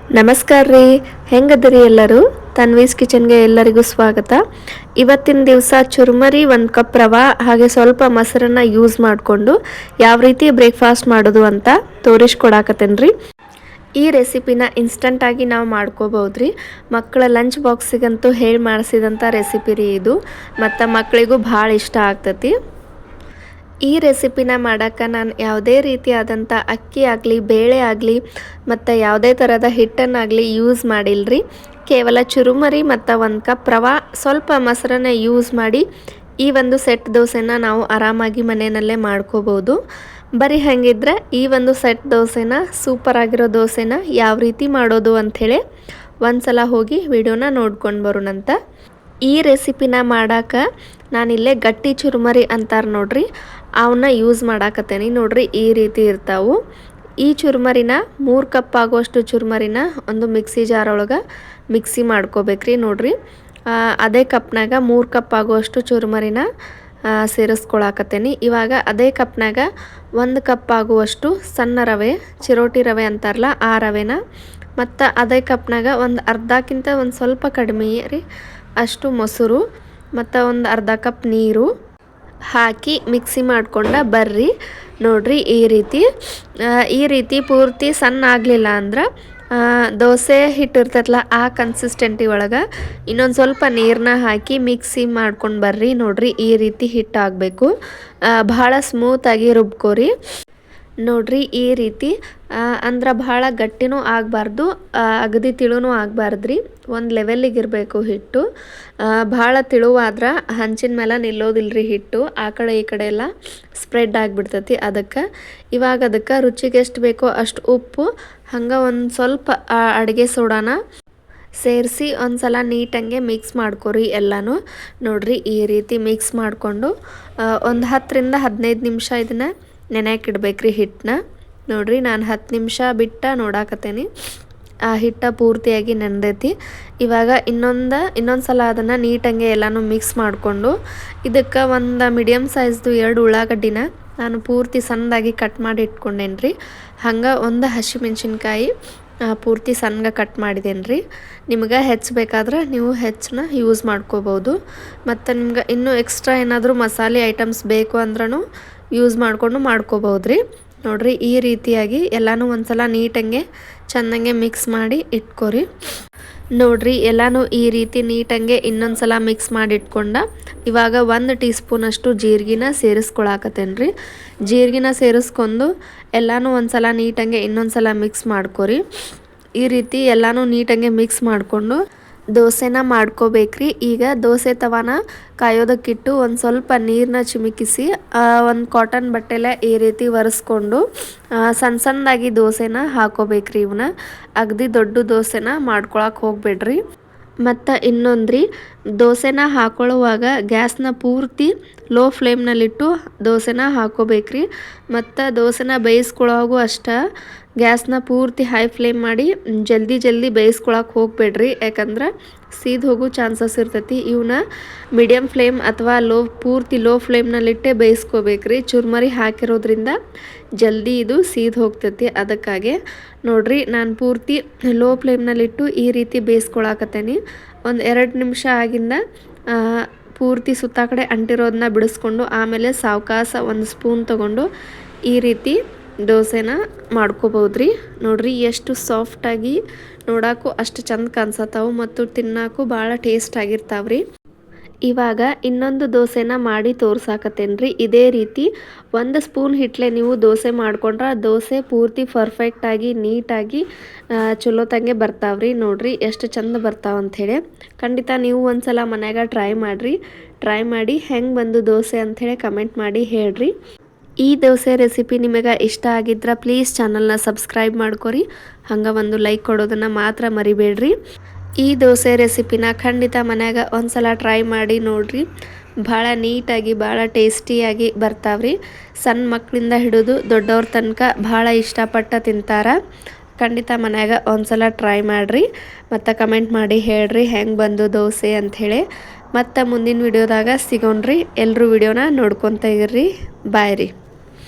ನಮಸ್ಕಾರ ರೀ. ಹೆಂಗದ್ರಿ ಎಲ್ಲರೂ? ತನ್ವೀಸ್ ಕಿಚನ್ಗೆ ಎಲ್ಲರಿಗೂ ಸ್ವಾಗತ. ಇವತ್ತಿನ ದಿವಸ ಚುರುಮರಿ ಒಂದು ಕಪ್ ರವಾ, ಹಾಗೆ ಸ್ವಲ್ಪ ಮೊಸರನ್ನ ಯೂಸ್ ಮಾಡಿಕೊಂಡು ಯಾವ ರೀತಿ ಬ್ರೇಕ್ಫಾಸ್ಟ್ ಮಾಡೋದು ಅಂತ ತೋರಿಸ್ಕೊಡಾಕತ್ತೇನ್ರಿ ಈ ರೆಸಿಪಿನ ಇನ್ಸ್ಟಂಟಾಗಿ ನಾವು ಮಾಡ್ಕೋಬೋದ್ರಿ ಮಕ್ಕಳ ಲಂಚ್ ಬಾಕ್ಸಿಗಂತೂ ಹೇಳಿ ಮಾಡಿಸಿದಂಥ ರೆಸಿಪಿ ರೀ ಇದು. ಮತ್ತು ಮಕ್ಕಳಿಗೂ ಭಾಳ ಇಷ್ಟ ಆಗ್ತತಿ. ಈ ರೆಸಿಪಿನ ಮಾಡೋಕ್ಕೆ ನಾನು ಯಾವುದೇ ರೀತಿಯಾದಂಥ ಅಕ್ಕಿ ಆಗಲಿ, ಬೇಳೆ ಆಗಲಿ, ಮತ್ತು ಯಾವುದೇ ಥರದ ಹಿಟ್ಟನ್ನಾಗಲಿ ಯೂಸ್ ಮಾಡಿಲ್ರಿ. ಕೇವಲ ಚುರುಮರಿ ಮತ್ತು ಒಂದು ಕಪ್ ರವಾ ಸ್ವಲ್ಪ ಮೊಸರನ್ನ ಯೂಸ್ ಮಾಡಿ ಈ ಒಂದು ಸೆಟ್ ದೋಸೆನ ನಾವು ಆರಾಮಾಗಿ ಮನೆಯಲ್ಲೇ ಮಾಡ್ಕೋಬೋದು. ಬರೀ ಹಾಗಿದ್ರೆ ಈ ಒಂದು ಸೆಟ್ ದೋಸೆನ ಸೂಪರ್ ಆಗಿರೋ ದೋಸೆನ ಯಾವ ರೀತಿ ಮಾಡೋದು ಅಂಥೇಳಿ ಒಂದು ಸಲ ಹೋಗಿ ವಿಡಿಯೋನ ನೋಡ್ಕೊಂಡು ಬರೋಣಂತ. ಈ ರೆಸಿಪಿನ ಮಾಡಕ್ಕೆ ನಾನಿಲ್ಲೇ ಗಟ್ಟಿ ಚುರುಮರಿ ಅಂತಾರೆ ನೋಡ್ರಿ. ಅವನ್ನ ಯೂಸ್ ಮಾಡಾಕತ್ತೇನೆ. ನೋಡ್ರಿ ಈ ರೀತಿ ಇರ್ತಾವು. ಈ ಚುರುಮರಿನ ಮೂರು ಕಪ್ ಆಗುವಷ್ಟು ಚುರುಮರಿನ ಒಂದು ಮಿಕ್ಸಿ ಜಾರ್ ಒಳಗೆ ಮಿಕ್ಸಿ ಮಾಡ್ಕೋಬೇಕ್ರಿ ನೋಡ್ರಿ. ಅದೇ ಕಪ್ನಾಗ ಮೂರು ಕಪ್ ಆಗುವಷ್ಟು ಚುರುಮರಿನ ಸೇರಿಸ್ಕೊಳಕತ್ತೇನೆ. ಇವಾಗ ಅದೇ ಕಪ್ನಾಗ ಒಂದು ಕಪ್ ಆಗುವಷ್ಟು ಸಣ್ಣ ರವೆ, ಚಿರೋಟಿ ರವೆ ಅಂತಾರಲ್ಲ ಆ ರವೆನ, ಮತ್ತು ಅದೇ ಕಪ್ನಾಗ ಒಂದು ಅರ್ಧಕ್ಕಿಂತ ಒಂದು ಸ್ವಲ್ಪ ಕಡಿಮೆ ರೀ ಅಷ್ಟು ಮೊಸರು, ಮತ್ತು ಒಂದು ಅರ್ಧ ಕಪ್ ನೀರು ಹಾಕಿ ಮಿಕ್ಸಿ ಮಾಡ್ಕೊಂಡ ಬರ್ರಿ. ನೋಡ್ರಿ ಈ ರೀತಿ. ಈ ರೀತಿ ಪೂರ್ತಿ ಸಣ್ಣ ಆಗಲಿಲ್ಲ ಅಂದ್ರೆ ದೋಸೆ ಹಿಟ್ಟು ಇರ್ತೈತಲ್ಲ ಆ ಕನ್ಸಿಸ್ಟೆಂಟಿ ಒಳಗೆ ಇನ್ನೊಂದು ಸ್ವಲ್ಪ ನೀರನ್ನ ಹಾಕಿ ಮಿಕ್ಸಿ ಮಾಡ್ಕೊಂಡು ಬರ್ರಿ. ನೋಡ್ರಿ ಈ ರೀತಿ ಹಿಟ್ಟು ಆಗಬೇಕು ಭಾಳ ಸ್ಮೂತಾಗಿ ರುಬ್ಕೋರಿ. ನೋಡ್ರಿ ಈ ರೀತಿ ಅಂದ್ರೆ ಭಾಳ ಗಟ್ಟಿನೂ ಆಗಬಾರ್ದು ಅಗದಿ ತಿಳುನೂ ಆಗಬಾರ್ದ್ರಿ. ಒಂದು ಲೆವೆಲ್ಲಿಗೆ ಇರಬೇಕು ಹಿಟ್ಟು ಭಾಳ ತಿಳುವಾದ್ರೆ ಹಂಚಿನ ಮೇಲೆ ನಿಲ್ಲೋದಿಲ್ಲರಿ ಹಿಟ್ಟು. ಆ ಕಡೆ ಈ ಕಡೆ ಎಲ್ಲ ಸ್ಪ್ರೆಡ್ ಆಗಿಬಿಡ್ತೈತಿ ಅದಕ್ಕೆ. ಇವಾಗ ಅದಕ್ಕೆ ರುಚಿಗೆ ಎಷ್ಟು ಬೇಕೋ ಅಷ್ಟು ಉಪ್ಪು, ಹಂಗೆ ಒಂದು ಸ್ವಲ್ಪ ಅಡುಗೆ ಸೋಡಾನ ಸೇರಿಸಿ ಒಂದು ಸಲ ನೀಟಂಗೆ ಮಿಕ್ಸ್ ಮಾಡ್ಕೊರಿ ಎಲ್ಲನೂ. ನೋಡ್ರಿ ಈ ರೀತಿ ಮಿಕ್ಸ್ ಮಾಡಿಕೊಂಡು ಒಂದು ಹತ್ತರಿಂದ ಹದಿನೈದು ನಿಮಿಷ ಇದನ್ನು ನೆನೆಯಾಕಿಡ್ಬೇಕು ರೀ ಹಿಟ್ಟನ್ನ ನೋಡಿರಿ ನಾನು ಹತ್ತು ನಿಮಿಷ ಬಿಟ್ಟು ನೋಡಾಕತ್ತೇನೆ. ಆ ಹಿಟ್ಟ ಪೂರ್ತಿಯಾಗಿ ನೆನೆದೈತಿ. ಇವಾಗ ಇನ್ನೊಂದು ಇನ್ನೊಂದು ಸಲ ಅದನ್ನು ನೀಟಂಗೆ ಎಲ್ಲನೂ ಮಿಕ್ಸ್ ಮಾಡಿಕೊಂಡು ಇದಕ್ಕೆ ಒಂದು ಮೀಡಿಯಮ್ ಸೈಜ್ದು ಎರಡು ಉಳ್ಳಾಗಡ್ಡಿನ ನಾನು ಪೂರ್ತಿ ಸಣ್ಣದಾಗಿ ಕಟ್ ಮಾಡಿ ಇಟ್ಕೊಂಡೇನು ರೀ ಹಂಗೆ ಒಂದು ಹಸಿಮೆಣ್ಸಿನ್ಕಾಯಿ ಪೂರ್ತಿ ಸಣ್ಣಗೆ ಕಟ್ ಮಾಡಿದ್ದೇನೆ ರೀ ನಿಮ್ಗೆ ಹೆಚ್ಚಬೇಕಾದ್ರೆ ನೀವು ಹೆಚ್ಚನ್ನ ಯೂಸ್ ಮಾಡ್ಕೋಬೋದು. ಮತ್ತು ನಿಮ್ಗೆ ಇನ್ನೂ ಎಕ್ಸ್ಟ್ರಾ ಏನಾದರೂ ಮಸಾಲೆ ಐಟಮ್ಸ್ ಬೇಕು ಅಂದ್ರೂ ಯೂಸ್ ಮಾಡಿಕೊಂಡು ಮಾಡ್ಕೋಬೋದು ರೀ ನೋಡಿರಿ, ಈ ರೀತಿಯಾಗಿ ಎಲ್ಲನೂ ಒಂದ್ಸಲ ನೀಟಂಗೆ, ಚೆಂದಂಗೆ ಮಿಕ್ಸ್ ಮಾಡಿ ಇಟ್ಕೋರಿ. ನೋಡ್ರಿ, ಎಲ್ಲನೂ ಈ ರೀತಿ ನೀಟಂಗೆ ಇನ್ನೊಂದು ಸಲ ಮಿಕ್ಸ್ ಮಾಡಿ ಇಟ್ಕೊಂಡ, ಇವಾಗ ಒಂದು ಟೀ ಸ್ಪೂನಷ್ಟು ಜೀರಿಗೆನ ಸೇರಿಸ್ಕೊಳಕತ್ತೇನೆ ರೀ ಜೀರಿಗೆನ ಸೇರಿಸ್ಕೊಂಡು ಎಲ್ಲನೂ ಒಂದು ಸಲ ನೀಟಂಗೆ ಇನ್ನೊಂದು ಸಲ ಮಿಕ್ಸ್ ಮಾಡ್ಕೊರಿ. ಈ ರೀತಿ ಎಲ್ಲನೂ ನೀಟಂಗೆ ಮಿಕ್ಸ್ ಮಾಡಿಕೊಂಡು ದೋಸೆನ ಮಾಡ್ಕೋಬೇಕ್ರಿ. ಈಗ ದೋಸೆ ತವಾನ ಕಾಯೋದಕ್ಕಿಟ್ಟು ಒಂದು ಸ್ವಲ್ಪ ನೀರನ್ನ ಚಿಮುಕಿಸಿ ಒಂದು ಕಾಟನ್ ಬಟ್ಟೆಲೆ ಈ ರೀತಿ ಒರೆಸ್ಕೊಂಡು ಸಣ್ಣ ಸಣ್ಣದಾಗಿ ದೋಸೆನ ಹಾಕೋಬೇಕ್ರಿ ಇವನ್ನ ಅಗದಿ ದೊಡ್ಡ ದೋಸೆನ ಮಾಡ್ಕೊಳಕ್ಕೆ ಹೋಗ್ಬೇಡ್ರಿ. ಮತ್ತು ಇನ್ನೊಂದ್ರಿ, ದೋಸೆನ ಹಾಕೊಳ್ಳುವಾಗ ಗ್ಯಾಸ್ನ ಪೂರ್ತಿ ಲೋ ಫ್ಲೇಮ್ನಲ್ಲಿಟ್ಟು ದೋಸೆನ ಹಾಕೋಬೇಕ್ರಿ. ಮತ್ತು ದೋಸೆನ ಬೇಯಿಸ್ಕೊಳ್ಳೋವಾಗೂ ಅಷ್ಟೇ ಗ್ಯಾಸ್ನ ಪೂರ್ತಿ ಹೈ ಫ್ಲೇಮ್ ಮಾಡಿ ಜಲ್ದಿ ಜಲ್ದಿ ಬೇಯಿಸ್ಕೊಳಕ್ಕೆ ಹೋಗಬೇಡ್ರಿ. ಯಾಕಂದ್ರೆ ಸೀದ್ ಹೋಗೋ ಚಾನ್ಸಸ್ ಇರ್ತೈತಿ. ಇವನ್ನ ಮೀಡಿಯಮ್ ಫ್ಲೇಮ್ ಅಥವಾ ಲೋ ಪೂರ್ತಿ ಲೋ ಫ್ಲೇಮ್ನಲ್ಲಿಟ್ಟೆ ಬೇಯಿಸ್ಕೋಬೇಕ್ರಿ. ಚುರ್ಮರಿ ಹಾಕಿರೋದ್ರಿಂದ ಜಲ್ದಿ ಇದು ಸೀದ್ ಹೋಗ್ತೈತಿ. ಅದಕ್ಕಾಗಿ ನೋಡ್ರಿ, ನಾನು ಪೂರ್ತಿ ಲೋ ಫ್ಲೇಮ್ನಲ್ಲಿಟ್ಟು ಈ ರೀತಿ ಬೇಯಿಸ್ಕೊಳಕತ್ತೇನೆ. ಒಂದು ಎರಡು ನಿಮಿಷ ಆಗಿಂದ ಪೂರ್ತಿ ಸುತ್ತ ಕಡೆ ಅಂಟಿರೋದನ್ನ ಬಿಡಿಸ್ಕೊಂಡು, ಆಮೇಲೆ ಸಾವಕಾಸ ಒಂದು ಸ್ಪೂನ್ ತೊಗೊಂಡು ಈ ರೀತಿ ದೋಸೆನ ಮಾಡ್ಕೋಬೋದ್ರಿ ನೋಡ್ರಿ, ಎಷ್ಟು ಸಾಫ್ಟಾಗಿ ನೋಡಾಕು ಅಷ್ಟು ಚಂದ ಕಾಣಿಸತ್ತಾವು ಮತ್ತು ತಿನ್ನಾಕು ಭಾಳ ಟೇಸ್ಟ್ ಆಗಿರ್ತಾವ್ರಿ. ಇವಾಗ ಇನ್ನೊಂದು ದೋಸೆನ ಮಾಡಿ ತೋರ್ಸಾಕತ್ತೇನ್ರಿ. ಇದೇ ರೀತಿ ಒಂದು ಸ್ಪೂನ್ ಹಿಟ್ಲೆ ನೀವು ದೋಸೆ ಮಾಡ್ಕೊಂಡ್ರೆ ದೋಸೆ ಪೂರ್ತಿ ಪರ್ಫೆಕ್ಟಾಗಿ ನೀಟಾಗಿ ಚಲೋ ತಂಗೆ ಬರ್ತಾವ್ರಿ. ನೋಡ್ರಿ, ಎಷ್ಟು ಚಂದ ಬರ್ತಾವಂಥೇಳಿ ಖಂಡಿತ ನೀವು ಒಂದ್ಸಲ ಮನ್ಯಾಗ ಟ್ರೈ ಮಾಡಿರಿ. ಟ್ರೈ ಮಾಡಿ ಹೆಂಗೆ ಬಂದು ದೋಸೆ ಅಂಥೇಳಿ ಕಮೆಂಟ್ ಮಾಡಿ ಹೇಳ್ರಿ. ಈ ದೋಸೆ ರೆಸಿಪಿ ನಿಮಗೆ ಇಷ್ಟ ಆಗಿದ್ರೆ ಪ್ಲೀಸ್ ಚಾನಲ್ನ ಸಬ್ಸ್ಕ್ರೈಬ್ ಮಾಡ್ಕೊರಿ. ಹಂಗೆ ಒಂದು ಲೈಕ್ ಕೊಡೋದನ್ನು ಮಾತ್ರ ಮರಿಬೇಡ್ರಿ. ಈ ದೋಸೆ ರೆಸಿಪಿನ ಖಂಡಿತ ಮನ್ಯಾಗ ಒಂದ್ಸಲ ಟ್ರೈ ಮಾಡಿ ನೋಡ್ರಿ. ಭಾಳ ನೀಟಾಗಿ ಭಾಳ ಟೇಸ್ಟಿಯಾಗಿ ಬರ್ತಾವ್ರಿ. ಸಣ್ಣ ಮಕ್ಕಳಿಂದ ಹಿಡಿದು ದೊಡ್ಡವ್ರ ತನಕ ಭಾಳ ಇಷ್ಟಪಟ್ಟು ತಿಂತಾರ. ಖಂಡಿತ ಮನ್ಯಾಗ ಒಂದ್ಸಲ ಟ್ರೈ ಮಾಡಿರಿ. ಮತ್ತು ಕಮೆಂಟ್ ಮಾಡಿ ಹೇಳ್ರಿ ಹೆಂಗೆ ಬಂದು ದೋಸೆ ಅಂಥೇಳಿ ಮತ್ತು ಮುಂದಿನ ವಿಡಿಯೋದಾಗ ಸಿಗೋಣ್ರಿ. ಎಲ್ಲರೂ ವಿಡಿಯೋನ ನೋಡ್ಕೊತ ಇರ್ರಿ. ಬಾಯ್ ರೀ.